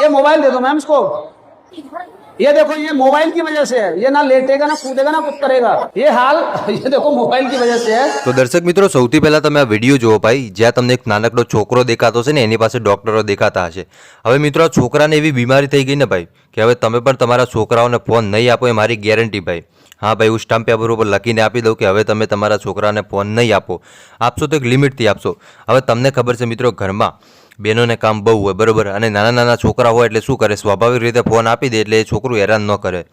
ये मोबाइल दे दो मैम इसको ये देखो ये मोबाइल की वजह से है ये ना लेटेगा ना कूदेगा ना कुछ करेगा ये हाल ये देखो मोबाइल की वजह से है તો દર્શક મિત્રો સૌથી પહેલા તમે આ વિડીયો જુઓ ભાઈ જ્યાં તમને એક નાનકડો છોકરો દેખાતો છે ને એની પાસે ડોક્ટરો દેખાતા હશે હવે મિત્રો આ છોકરાને એવી બીમારી થઈ ગઈ ને ભાઈ કે હવે તમે પણ તમારા છોકરાઓને ફોન નહીં આપો એ મારી ગેરંટી ભાઈ હા ભાઈ હું સ્ટામ્પ પેપર ઉપર લખીને આપી દઉં કે હવે તમે તમારા છોકરાને ફોન નહીં આપો આપશો તો એક લિમિટથી આપશો હવે તમને ખબર છે મિત્રો ઘરમાં બહેનોને કામ બહુ હોય, બરાબર? અને નાના નાના છોકરા હોય એટલે શું કરે? સ્વાભાવિક રીતે ફોન આપી દે એટલે એ છોકરું હેરાન ન કરે.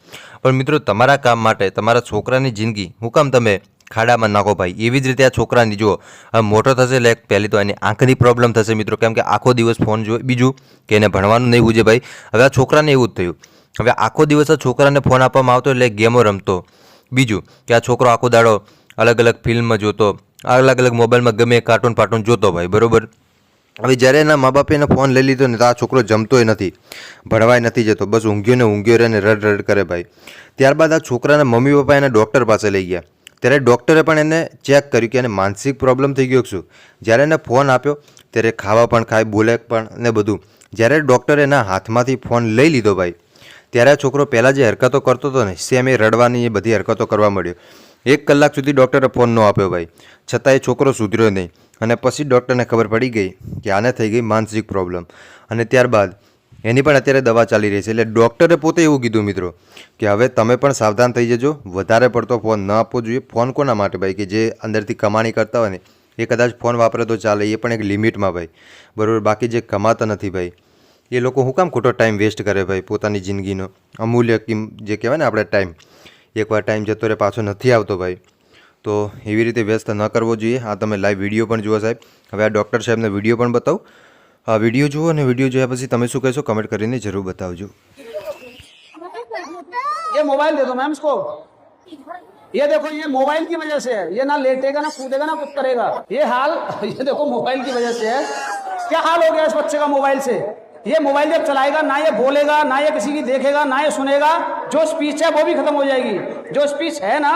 પણ મિત્રો, તમારા કામ માટે, તમારા છોકરાની જિંદગી, હું કામ તમે ખાડામાં નાખો ભાઈ. એવી જ રીતે આ છોકરાની હવે મોટો થશે એટલે પહેલી તો એની આંખની પ્રોબ્લેમ થશે મિત્રો, કેમ કે આખો દિવસ ફોન જો, બીજું કે એને ભણવાનું નહીં ઉજે ભાઈ. હવે આ છોકરાને એવું જ થયું. હવે આખો દિવસ આ છોકરાને ફોન આપવામાં આવતો એટલે ગેમો રમતો. બીજું કે આ છોકરો આખો દાડો અલગ અલગ ફિલ્મ જોતો અલગ અલગ મોબાઈલમાં ગમે કાર્ટૂન પાર્ટૂન જોતો ભાઈ, બરોબર? હવે જ્યારે એના મા બાપે એને ફોન લઈ લીધો ને તો આ છોકરો જમતોય નથી. ભણવાય નથી જતો. બસ ઊંઘ્યો ને ઊંઘ્યો રહે ને રડ રડ કરે ભાઈ. ત્યારબાદ આ છોકરાના મમ્મી પપ્પા એને ડૉક્ટર પાસે લઈ ગયા. ત્યારે ડૉક્ટરે પણ એને ચેક કર્યું કે એને માનસિક પ્રોબ્લેમ થઈ ગયો શું? જ્યારે એને ફોન આપ્યો, ત્યારે ખાવા પણ ખાય, બોલે પણ ને બધું. જ્યારે ડૉક્ટરે એના હાથમાંથી ફોન લઈ લીધો ભાઈ, ત્યારે આ છોકરો પહેલાં જે હરકતો કરતો હતો ને સેમ એ રડવાની એ બધી હરકતો કરવા મળ્યો એક કલાક સુધી ડૉક્ટરે ફોન ન આપ્યો ભાઈ. છતાં એ છોકરો સુધર્યો નહીં. અને પછી ડૉક્ટરને ખબર પડી ગઈ કે આને થઈ ગઈ માનસિક પ્રોબ્લેમ અને ત્યારબાદ એની પણ અત્યારે દવા ચાલી રહી છે. એટલે ડૉક્ટરે પોતે એવું કીધું મિત્રો કે હવે તમે પણ સાવધાન થઈ જજો. વધારે પડતો ફોન ન આપવો જોઈએ. ફોન કોના માટે ભાઈ? કે જે અંદરથી કમાણી કરતા હોય ને, એ કદાચ ફોન વાપરે તો ચાલે. એ પણ એક લિમિટમાં ભાઈ. બરાબર? બાકી જે કમાતા નથી ભાઈ, એ લોકો હું કામ ખોટો ટાઈમ વેસ્ટ કરે ભાઈ પોતાની જિંદગીનો? અમૂલ્ય કિંમ, જે કહેવાય ને આપણે ટાઈમ એકવાર ટાઈમ જતો રહે, પાછો નથી આવતો ભાઈ. તો એવી રીતે વ્યસ્ત ન કરવો જોઈએ આ તમે લાઈવ વિડીયો પણ જુઓ સાહેબ હવે આ ડૉક્ટર સાહેબને વિડીયો પણ બતાવો આ વિડીયો જુઓ અને વિડીયો જોયા પછી તમે શું કહેશો કમેન્ટ કરીને જરૂર બતાવજો ये मोबाइल दे दो मैम इसको ये देखो ये मोबाइल की वजह से है ये ना लेटेगा ना कूदेगा ना कुछ करेगा ये हाल ये देखो मोबाइल की वजह से है क्या हाल हो गया इस बच्चे का मोबाइल से ये मोबाइल जब चलाएगा ना ये बोलेगा ना ये किसी की देखेगा ना ये सुनेगा जो स्पीच है वो भी खत्म हो जाएगी जो स्पीच है ना